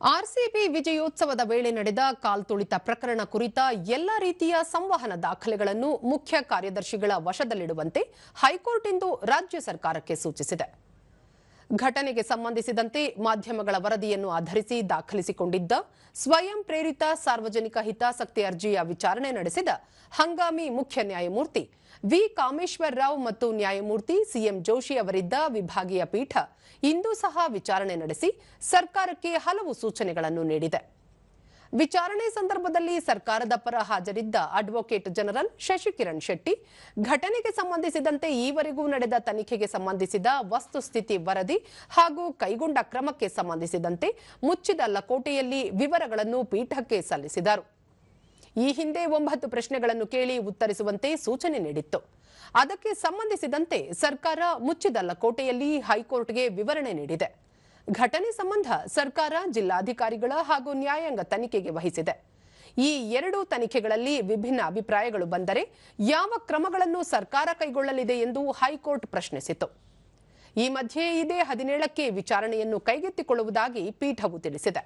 RCB ವಿಜಯೋತ್ಸವದ ವೇಳೆ ನಡೆದ ಕಾಲ್ತುಳಿತ ಪ್ರಕರಣ ಕುರಿತ ಎಲ್ಲ ರೀತಿಯ ಸಂವಹನ ದಾಖಲೆಗಳನ್ನು ಮುಖ್ಯ ಕಾರ್ಯದರ್ಶಿಗಳ ವಶದಲ್ಲಿಡುವಂತೆ ಹೈಕೋರ್ಟ್ ಇಂದು ರಾಜ್ಯ ಸರ್ಕಾರಕ್ಕೆ ಸೂಚಿಸಿದೆ. ಘಟನೆಗೆ ಸಂಬಂಧಿಸಿದಂತೆ ಮಾಧ್ಯಮಗಳ ವರದಿಯನ್ನು ಆಧರಿಸಿ ದಾಖಲಿಸಿಕೊಂಡಿದ್ದ ಸ್ವಯಂ ಪ್ರೇರಿತ ಸಾರ್ವಜನಿಕ ಹಿತಾಸಕ್ತಿ ಅರ್ಜಿಯ ವಿಚಾರಣೆ ನಡೆಸಿದ ಹಂಗಾಮಿ ಮುಖ್ಯ ನ್ಯಾಯಮೂರ್ತಿ ವಿ ಕಾಮೇಶ್ವರ್ ರಾವ್ ಮತ್ತು ನ್ಯಾಯಮೂರ್ತಿ ಸಿಎಂ ಜೋಶಿ ಅವರಿದ್ದ ವಿಭಾಗೀಯ ಪೀಠ ಇಂದು ಸಹ ವಿಚಾರಣೆ ನಡೆಸಿ ಸರ್ಕಾರಕ್ಕೆ ಹಲವು ಸೂಚನೆಗಳನ್ನು ನೀಡಿದೆ. ವಿಚಾರಣೆ ಸಂದರ್ಭದಲ್ಲಿ ಸರ್ಕಾರದ ಪರ ಹಾಜರಿದ್ದ ಅಡ್ವೊಕೇಟ್ ಜನರಲ್ ಶಶಿಕಿರಣ್ ಶೆಟ್ಟಿ, ಘಟನೆಗೆ ಸಂಬಂಧಿಸಿದಂತೆ ಈವರೆಗೂ ನಡೆದ ತನಿಖೆಗೆ ಸಂಬಂಧಿಸಿದ ವಸ್ತುಸ್ಥಿತಿ ವರದಿ ಹಾಗೂ ಕೈಗೊಂಡ ಕ್ರಮಕ್ಕೆ ಸಂಬಂಧಿಸಿದಂತೆ ಮುಚ್ಚಿದ ಲಕೋಟೆಯಲ್ಲಿ ವಿವರಗಳನ್ನು ಪೀಠಕ್ಕೆ ಸಲ್ಲಿಸಿದರು. ಈ ಹಿಂದೆ ಒಂಬತ್ತು ಪ್ರಶ್ನೆಗಳನ್ನು ಕೇಳಿ ಉತ್ತರಿಸುವಂತೆ ಸೂಚನೆ ನೀಡಿತ್ತು. ಅದಕ್ಕೆ ಸಂಬಂಧಿಸಿದಂತೆ ಸರ್ಕಾರ ಮುಚ್ಚಿದ ಲಕೋಟೆಯಲ್ಲಿ ಹೈಕೋರ್ಟ್ಗೆ ವಿವರಣೆ ನೀಡಿದೆ. ಘಟನೆ ಸಂಬಂಧ ಸರ್ಕಾರ ಜಿಲ್ಲಾಧಿಕಾರಿಗಳ ಹಾಗೂ ನ್ಯಾಯಾಂಗ ತನಿಖೆಗೆ ವಹಿಸಿದೆ. ಈ ಎರಡು ತನಿಖೆಗಳಲ್ಲಿ ವಿಭಿನ್ನ ಅಭಿಪ್ರಾಯಗಳು ಬಂದರೆ ಯಾವ ಕ್ರಮಗಳನ್ನು ಸರ್ಕಾರ ಕೈಗೊಳ್ಳಲಿದೆ ಎಂದು ಹೈಕೋರ್ಟ್ ಪ್ರಶ್ನಿಸಿತು ಈ ಮಧ್ಯೆ ಇದೇ ಹದಿನೇಳಕ್ಕೆ ವಿಚಾರಣೆಯನ್ನು ಕೈಗೆತ್ತಿಕೊಳ್ಳುವುದಾಗಿ ಪೀಠವು ತಿಳಿಸಿದೆ.